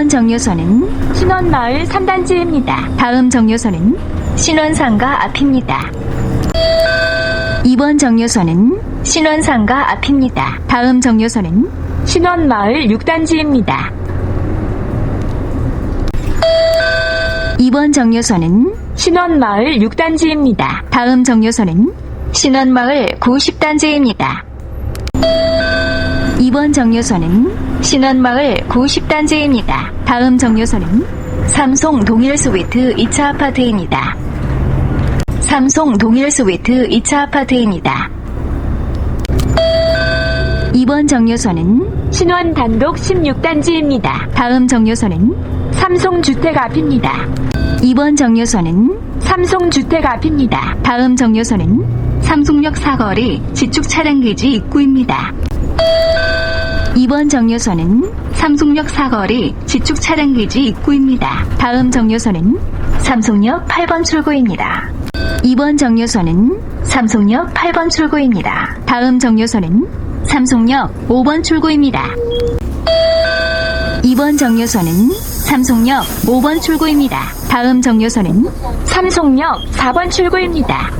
이번 정류소는 신원마을 3단지입니다. 다음 정류소는 신원상가 앞입니다. 이번 정류소는 신원상가 앞입니다. 다음 정류소는 신원마을 6단지입니다. 이번 정류소는 신원마을 6단지입니다. 다음 정류소는 신원마을 90단지입니다. 이번 정류소는 신원마을 90단지입니다. 다음 정류소는 삼송 동일 스위트 2차 아파트입니다. 삼송 동일 스위트 2차 아파트입니다. 이번 정류소는 신원 단독 16단지입니다. 다음 정류소는 삼송 주택 앞입니다. 이번 정류소는 삼송 주택 앞입니다. 다음 정류소는 삼송역 사거리 지축 차량기지 입구입니다. 이번 정류소는 삼송역 사거리 지축 차량기지 입구입니다. 다음 정류소는 삼송역 8번 출구입니다. 이번 정류소는 삼송역 8번 출구입니다. 다음 정류소는 삼송역 5번 출구입니다. 이번 정류소는 삼송역 5번 출구입니다. 다음 정류소는 삼송역 4번 출구입니다.